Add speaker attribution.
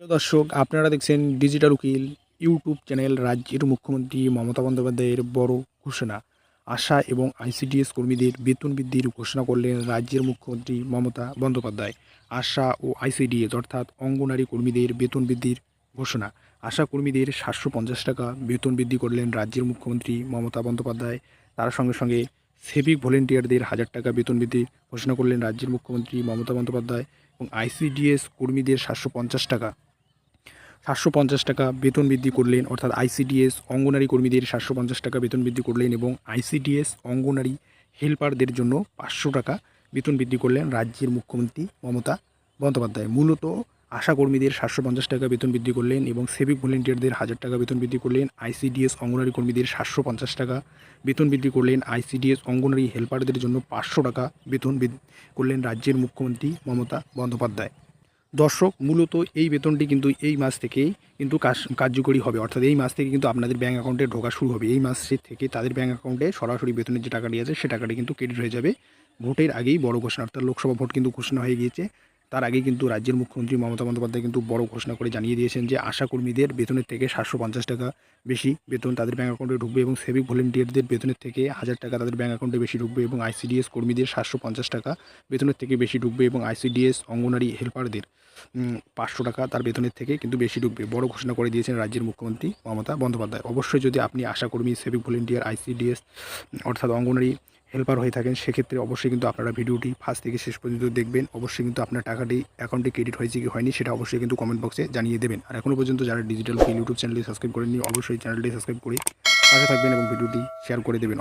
Speaker 1: দর্শক, আপনারা দেখছেন ডিজিটাল উকিল ইউটিউব চ্যানেল রাজ্যের মুখ্যমন্ত্রী মমতা বন্দ্যোপাধ্যায়ের বড় ঘোষণা। আশা এবং আইসিডিএস কর্মীদের বেতন বৃদ্ধির ঘোষণা করলেন রাজ্যের মুখ্যমন্ত্রী মমতা বন্দ্যোপাধ্যায়। আশা ও আইসিডিএস অর্থাৎ অঙ্গনারী কর্মীদের বেতন বৃদ্ধির ঘোষণা। আশা কর্মীদের সাতশো পঞ্চাশ টাকা বেতন বৃদ্ধি করলেন রাজ্যের মুখ্যমন্ত্রী মমতা বন্দ্যোপাধ্যায়। তার সঙ্গে সঙ্গে সেভিক ভলেন্টিয়ারদের হাজার টাকা বেতন বৃদ্ধি ঘোষণা করলেন রাজ্যের মুখ্যমন্ত্রী মমতা বন্দ্যোপাধ্যায় এবং আইসিডিএস কর্মীদের সাতশো পঞ্চাশ টাকা সাতশো পঞ্চাশ টাকা বেতন বৃদ্ধি করলেন, অর্থাৎ আইসিডিএস অঙ্গনারী কর্মীদের সাতশো পঞ্চাশ টাকা বেতন বৃদ্ধি করলেন এবং আইসিডিএস অঙ্গনারী হেল্পারদের জন্য পাঁচশো টাকা বেতন বৃদ্ধি করলেন রাজ্যের মুখ্যমন্ত্রী মমতা বন্দ্যোপাধ্যায়। মূলত আশা কর্মীদের সাতশো পঞ্চাশ টাকা বেতন বৃদ্ধি করলেন এবং সিভিক ভলেন্টিয়ারদের হাজার টাকা বেতন বৃদ্ধি করলেন আইসিডিএস অঙ্গনারী কর্মীদের সাতশো পঞ্চাশ টাকা বেতন বৃদ্ধি করলেন আইসিডিএস অঙ্গনারী হেল্পারদের জন্য পাঁচশো টাকা বেতন করলেন রাজ্যের মুখ্যমন্ত্রী মমতা বন্দ্যোপাধ্যায়। দর্শক, মূলত এই বেতনটি কিন্তু এই মাস থেকেই কিন্তু কার্যকরী হবে। অর্থাৎ এই মাস থেকে কিন্তু আপনাদের ব্যাঙ্ক অ্যাকাউন্টে ঢোকা শুরু হবে। এই মাসের থেকে তাদের ব্যাঙ্ক অ্যাকাউন্টে সরাসরি বেতনের যে টাকাটি আছে, সে টাকাটি কিন্তু ক্রেডিট হয়ে যাবে। ভোটের আগেই বড় ঘোষণা, অর্থাৎ লোকসভা ভোট কিন্তু ঘোষণা হয়ে গিয়েছে। তার আগেই কিন্তু রাজ্যের মুখ্যমন্ত্রী মমতা বন্দ্যোপাধ্যায় কিন্তু বড় ঘোষণা করে জানিয়ে দিয়েছেন যে আশা কর্মীদের বেতনের থেকে সাতশো পঞ্চাশ টাকা বেশি বেতন তাদের ব্যাঙ্ক অ্যাকাউন্টে ঢুকবে এবং সিভিক ভলেন্টিয়ারদের বেতনের থেকে হাজার টাকা তাদের ব্যাঙ্ক অ্যাকাউন্টে বেশি ঢুকবে এবং আইসিডিএস কর্মীদের সাতশো পঞ্চাশ টাকা বেতনের থেকে বেশি ঢুকবে এবং আইসিডিএস অঙ্গনারী হেল্পারদের পাঁচশো টাকা তার বেতনের থেকে কিন্তু বেশি ঢুকবে। বড় ঘোষণা করে দিয়েছেন রাজ্যের মুখ্যমন্ত্রী মমতা বন্দ্যোপাধ্যায়। অবশ্যই যদি আপনি আশাকর্মী সেভিক ভলেন্টিয়ার আইসিডিএস অর্থাৎ অঙ্গনারী হেল্পার হয়ে থাকেন, সেক্ষেত্রে অবশ্যই কিন্তু আপনারা ভিডিওটি ফার্স্ট থেকে শেষ পর্যন্ত দেখবেন। অবশ্যই কিন্তু আপনার টাকাটি অ্যাকাউন্টে ক্রেডিট হয়েছে কি হয়নি, সেটা অবশ্যই কিন্তু কমেন্ট বক্সে জানিয়ে দেবেন। আর এখনও পর্যন্ত যারা ডিজিটাল ইউটিউব চ্যানেলটি সাবস্ক্রাইব করেননি, অবশ্যই চ্যানেলটি সাবস্ক্রাইব করে পাশে থাকবেন এবং ভিডিওটি শেয়ার করে দেবেন।